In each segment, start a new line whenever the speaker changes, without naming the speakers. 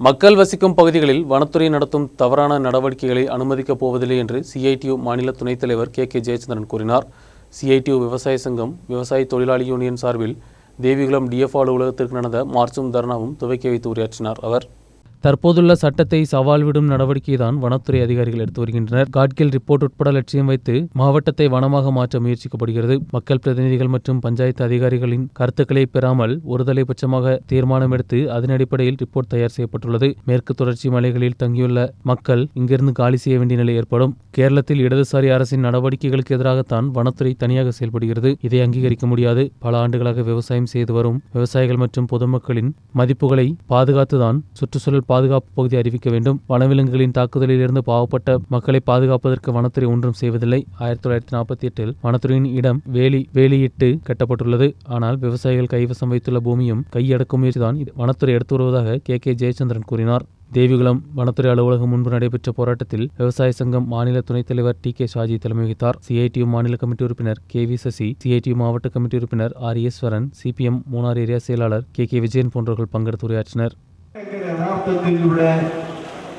மக்கள் வசிக்கும் பகுதிகளில் வனத்துறை நடத்தும் தவறான நடவடிக்கைகளை அனுமதிக்கப் போவதில்லை என்று சிஐடியு மாநில துணைத் தலைவர் கே கே ஜெயச்சந்திரன் கூறினார். சிஐடியு விவசாய சங்கம் விவசாய தொழிலாளி யூனியன் சார்பில் தேவிகுளம் டிஎஃப் அலுவலகத்திற்கு நடந்த மார்ச்சும் தர்ணாவும் துவக்கி வைத்து உரையாற்றினார் அவர். தற்போதுள்ள சட்டத்தை சவால் விடும் நடவடிக்கைதான் வனத்துறை அதிகாரிகள் எடுத்து வருகின்றனர். காட்கில் ரிப்போர்ட் உட்பட லட்சியம் வைத்து மாவட்டத்தை வனமாக மாற்ற முயற்சிக்கப்படுகிறது. மக்கள் பிரதிநிதிகள் மற்றும் பஞ்சாயத்து அதிகாரிகளின் கருத்துக்களை பெறாமல் ஒருதலைபட்சமாக தீர்மானம் எடுத்து அதன் அடிப்படையில் ரிப்போர்ட் தயார் செய்யப்பட்டுள்ளது. மேற்கு தொடர்ச்சி மலைகளில் தங்கியுள்ள மக்கள் இங்கிருந்து காலி செய்ய வேண்டிய நிலை ஏற்படும். கேரளத்தில் இடதுசாரி அரசின் நடவடிக்கைகளுக்கு எதிராகத்தான் வனத்துறை தனியாக செயல்படுகிறது. இதை அங்கீகரிக்க முடியாது. பல ஆண்டுகளாக விவசாயம் செய்து வரும் விவசாயிகள் மற்றும் பொதுமக்களின் மதிப்புகளை பாதுகாத்துதான் சுற்றுச்சூழல் பாதுகாப்பு பகுதி அறிவிக்க வேண்டும். வனவிலங்குகளின் தாக்குதலில் இருந்து பாவப்பட்ட மக்களை பாதுகாப்பதற்கு வனத்துறை ஒன்றும் செய்வதில்லை. ஆயிரத்தி தொள்ளாயிரத்தி நாற்பத்தி எட்டில் வனத்துறையின் இடம் வேலி வேலியிட்டு கட்டப்பட்டுள்ளது. ஆனால் விவசாயிகள் கைவசம் வைத்துள்ள பூமியும் கையடக்கும் முயற்சிதான். வனத்துறை எடுத்து வருவதாக கே. கே. ஜெயச்சந்திரன் கூறினார். தேவிகுளம் வனத்துறை அலுவலகம் முன்பு நடைபெற்ற போராட்டத்தில் விவசாய சங்கம் மாநில துணைத் தலைவர் டி. கே. ஷாஜி தலைமை வகித்தார் சிஐடியு மாநில கமிட்டி உறுப்பினர் கே. வி. சசி சிஐடியு மாவட்ட கமிட்டி உறுப்பினர் R. Easwaran CPM Munnar area செயலாளர் கே. கே. விஜயன் போன்றவர்கள் பங்கெடுத்து
உரையாற்றினர். യഥാർത്ഥത്തിൽ ഇവിടെ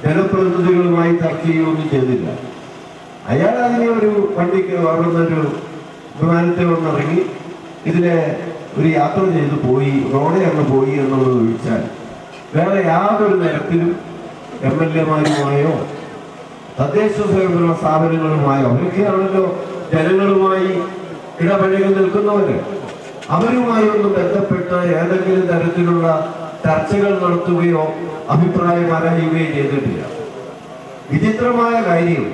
ജനപ്രതിനിധികളുമായി ചർച്ച ചെയ്യുകയൊന്നും ചെയ്തില്ല. അയാൾ അതിനെ ഒരു വണ്ടിക്ക് വളർന്നൊരു വിമാനത്തെ കൊണ്ടിറങ്ങി ഇതിലെ ഒരു യാത്ര ചെയ്ത് പോയി റോഡെ അങ്ങ് പോയി എന്നുള്ളത് ഒഴിച്ചാൽ വേറെ യാതൊരു തരത്തിലും എം എൽ എമാരുമായോ തദ്ദേശ സ്വയംഭരണ സ്ഥാപനങ്ങളുമായോ അവരൊക്കെയാണല്ലോ ജനങ്ങളുമായി ഇടപഴകി നിൽക്കുന്നവര്. അവരുമായി ഒന്ന് ബന്ധപ്പെട്ട ഏതെങ്കിലും തരത്തിലുള്ള ചർച്ചകൾ നടത്തുകയോ അഭിപ്രായം അറിയുകയോ ചെയ്തിട്ടില്ല. വിചിത്രമായ കാര്യം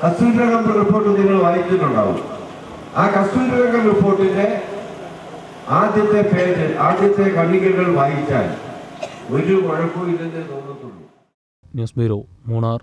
കസ്തൂരിരംഗം റിപ്പോർട്ട് നിങ്ങൾ വായിച്ചിട്ടുണ്ടാവും. ആ കസ്തൂരിരംഗം റിപ്പോർട്ടിന്റെ ആദ്യത്തെ പേജ് ആദ്യത്തെ കണികകൾ വായിച്ചാൽ ഒരു കുഴപ്പമില്ലെന്നേ തോന്നത്തുള്ളൂ.
News bureau Munnar.